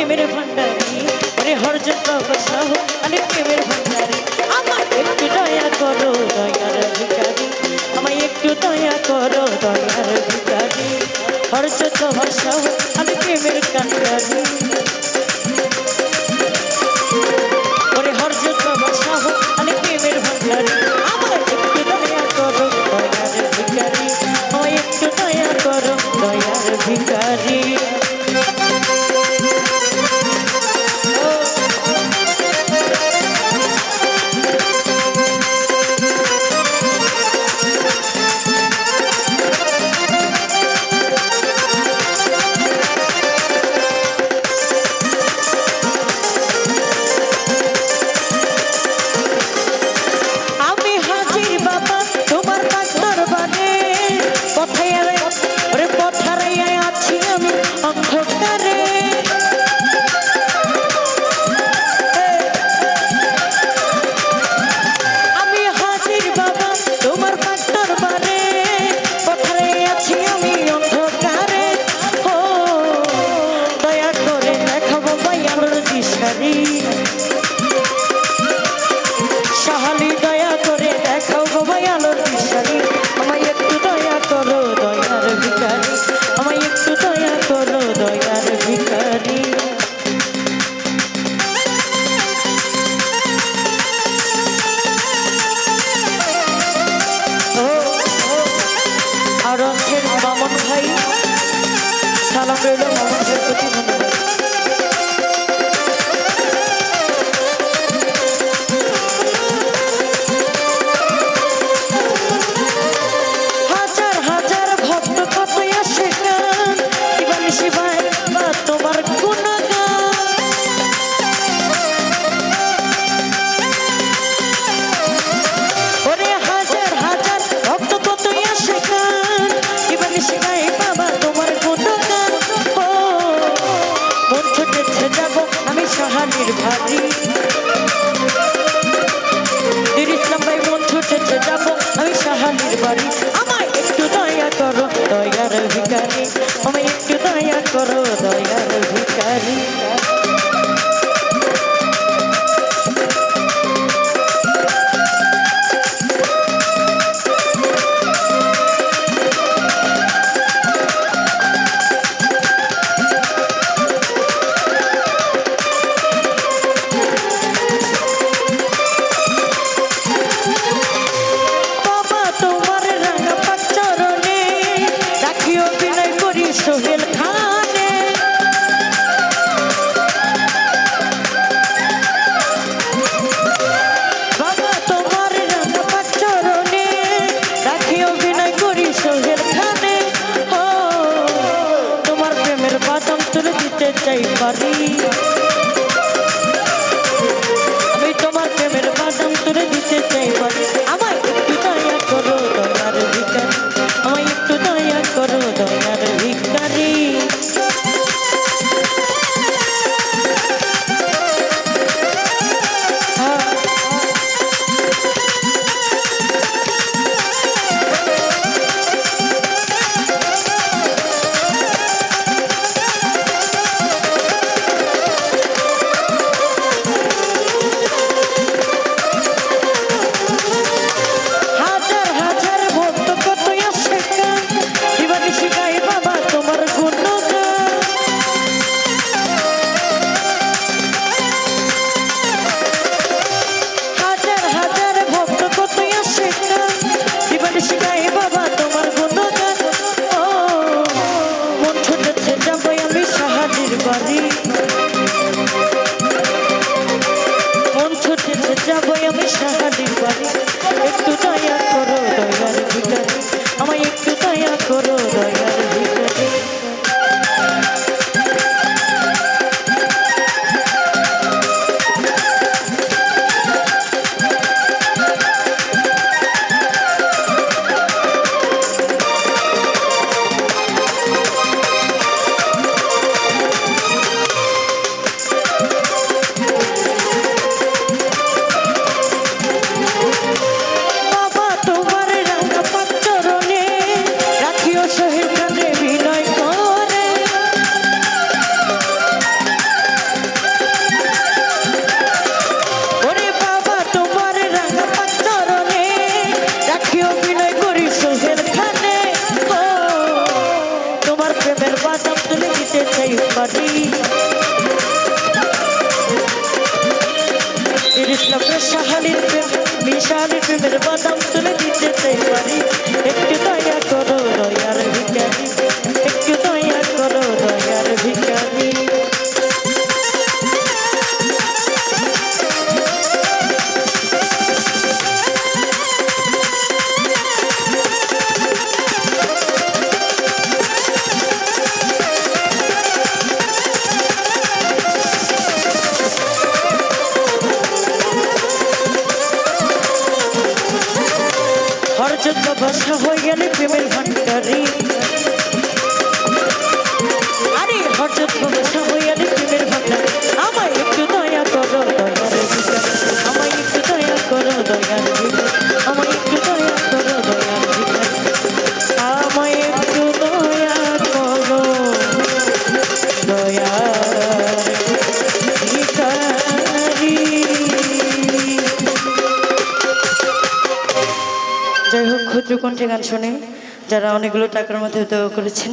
প্রেমের ভান্ডারি। আরে হরজন বাবা সাহু আরে প্রেমের ভান্ডারি। আমার একটু দয়া করো, দয়ার ভিকারি আমায় একটু দয়া করো, দয়ার ভিকারি হরজন বাবা সাহু আমি প্রেমের কান্ডারি। জাহানের ভারী। তিরিশ নম্বর মন ছুটেছে যাব আমায় একটু দয়া করো, দয়ার ভিকারি আমায় একটু দয়া করো দয়া অন্তর দিতে চাই পারি। Rodríguez. বিশালির প্রেমের বাদাম তুলে দিতে চাই হরযোগ্য ভাষা হয়ে গেলে প্রেমের ভান্ডারি। আরে হরযোগ্য ভাষা হয়ে গেলে কণ্ঠে গান শুনে যারা অনেকগুলো টাকার মধ্যে উদ্যোগ করেছেন।